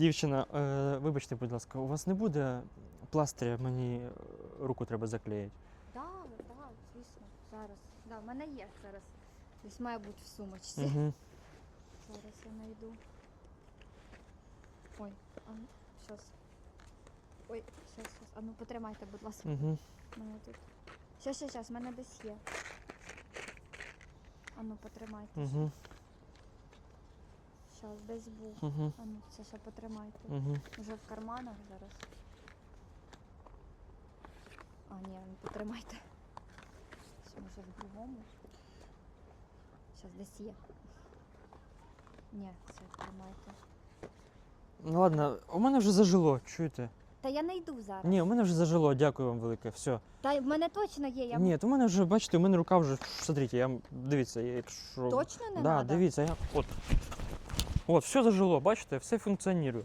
Дівчина, е, вибачте, будь ласка, у вас не буде пластиря, мені е, руку треба заклеїти. Так, так, звісно, зараз. Да, в мене є зараз. Десь має бути в сумочці. Угу. Зараз я знайду. Ой, а ну, щас. Ой, щас, щас. А ну потримайте, будь ласка. Угу. Мене тут. Щас, щас, щас, в мене десь є. А ну потримайте. Угу. Щас, десь був. Угу. А ну, це ще потримайте. Угу. Може в карманах зараз. А, ні, ну потримайте. Що, може в другому? Щас десь є. Ні, це тримайте. Ну ладно, у мене вже зажило, чуєте? Та я не йду зараз. Ні, у мене вже зажило, дякую вам велике. Все. Та в мене точно є. Я Ні, то у мене вже, бачите, у мене рука вже. Смотрите, я дивіться, я якщо. точно не да, надо? дивіться, я. От. От, все зажило, бачите, все функціонує.